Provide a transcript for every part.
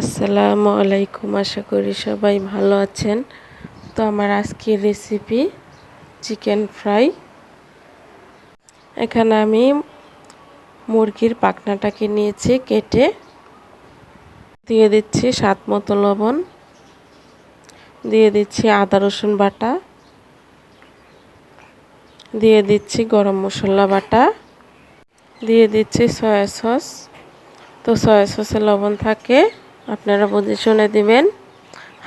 আসসালামু আলাইকুম, আশা করি সবাই ভালো আছেন। তো আমার আজকের রেসিপি চিকেন ফ্রাই এখানে আমি মুরগির পাখনাটাকে নিয়েছি কেটে। দিয়ে দিচ্ছি স্বাদ মতো লবণ। দিয়ে দিচ্ছি আদা, রসুন বাটা। দিয়ে দিচ্ছি গরম মশলা বাটা। দিয়ে দিচ্ছি সয়া সস তো সয়া সসে লবণ থাকে। আপনারা বুঝে শুনে দিবেন।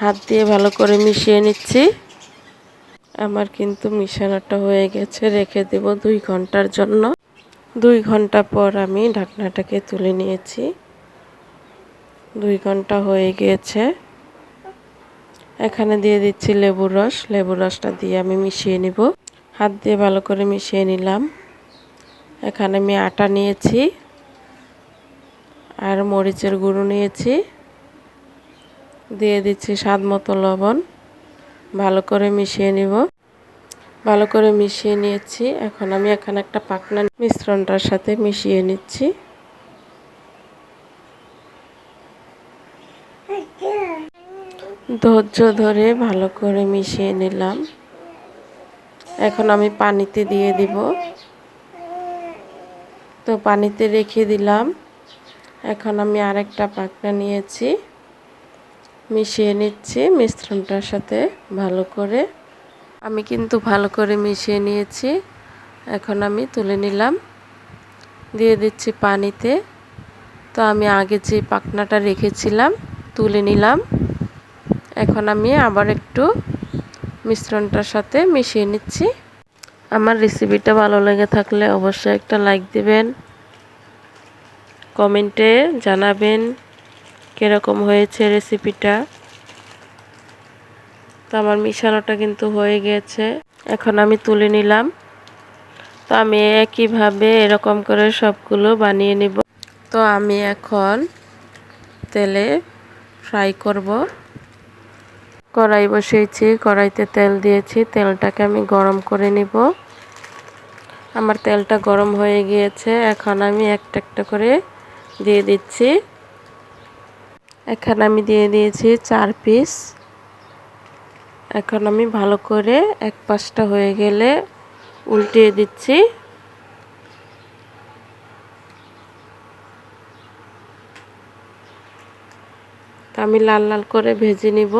হাত দিয়ে ভালো করে মিশিয়ে নিচ্ছি। আমার কিন্তু মিশানোটা হয়ে গেছে, রেখে দেব দুই ঘণ্টার জন্য। দুই ঘণ্টা পর আমি ঢাকনাটাকে তুলে নিয়েছি। দুই ঘণ্টা হয়ে গিয়েছে। এখানে দিয়ে দিচ্ছি লেবুর রস। লেবুর রসটা দিয়ে আমি মিশিয়ে নিব। হাত দিয়ে ভালো করে মিশিয়ে নিলাম। এখানে আমি আটা নিয়েছি। আর মরিচের গুঁড়ো নিয়েছি। দিয়ে দিচ্ছি স্বাদ মতো লবণ। ভালো করে মিশিয়ে নিব। ভালো করে মিশিয়ে নিয়েছি। এখন আমি এখানে একটা পাকনা মিশ্রণটার সাথে মিশিয়ে নিচ্ছি। ধৈর্য ধরে ভালো করে মিশিয়ে নিলাম। এখন আমি পানিতে দিয়ে দিব। তো পানিতে রেখে দিলাম। এখন আমি আরেকটা পাকনা নিয়েছি। মিশিয়ে নিচ্ছি মিশ্রণটার সাথে ভালো করে। আমি কিন্তু ভালো করে মিশিয়ে নিয়েছি। এখন আমি তুলে নিলাম। দিয়ে দিচ্ছি পানিতে। তো আমি আগে যে পাকনাটা রেখেছিলাম, তুলে নিলাম। এখন আমি আবার একটু মিশ্রণটার সাথে মিশিয়ে নিচ্ছি। আমার রেসিপিটা ভালো লেগে থাকলে অবশ্যই একটা লাইক দিবেন, কমেন্টে জানাবেন। কীরকম হয়েছে রেসিপিটা তো আমার মিশানোটা কিন্তু হয়ে গেছে। এখন আমি তুলে নিলাম। তো আমি একইভাবে এরকম করে সবগুলো বানিয়ে নিব। তো আমি এখন তেলে ফ্রাই করব। কড়াই বসিয়েছি, কড়াইতে তেল দিয়েছি। তেলটাকে আমি গরম করে নিব। আমার তেলটা গরম হয়ে গিয়েছে। এখন আমি একটা একটা করে দিয়ে দিচ্ছি। এখানে আমি দিয়ে দিয়েছি চার পিস এখন আমি ভালো করে এক পাশটা হয়ে গেলে উল্টিয়ে দিচ্ছি। আমি লাল লাল করে ভেজে নিব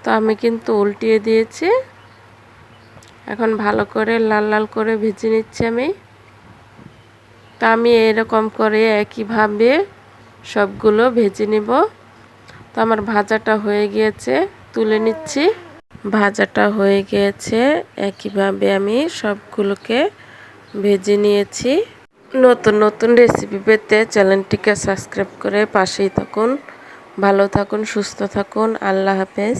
তো আমি কিন্তু উল্টিয়ে দিয়েছি। এখন ভালো করে লাল লাল করে ভেজে নিচ্ছি আমি। তা আমি এরকম করে একইভাবে সবগুলো ভেজে নিব। তো আমার ভাজাটা হয়ে গিয়েছে, তুলে নিচ্ছি। ভাজাটা হয়ে গিয়েছে, একইভাবে আমি সবগুলোকে ভেজে নিয়েছি। নতুন নতুন রেসিপি পেতে চ্যানেলটিকে সাবস্ক্রাইব করে পাশেই থাকুন। ভালো থাকুন, সুস্থ থাকুন, আল্লাহ হাফেজ।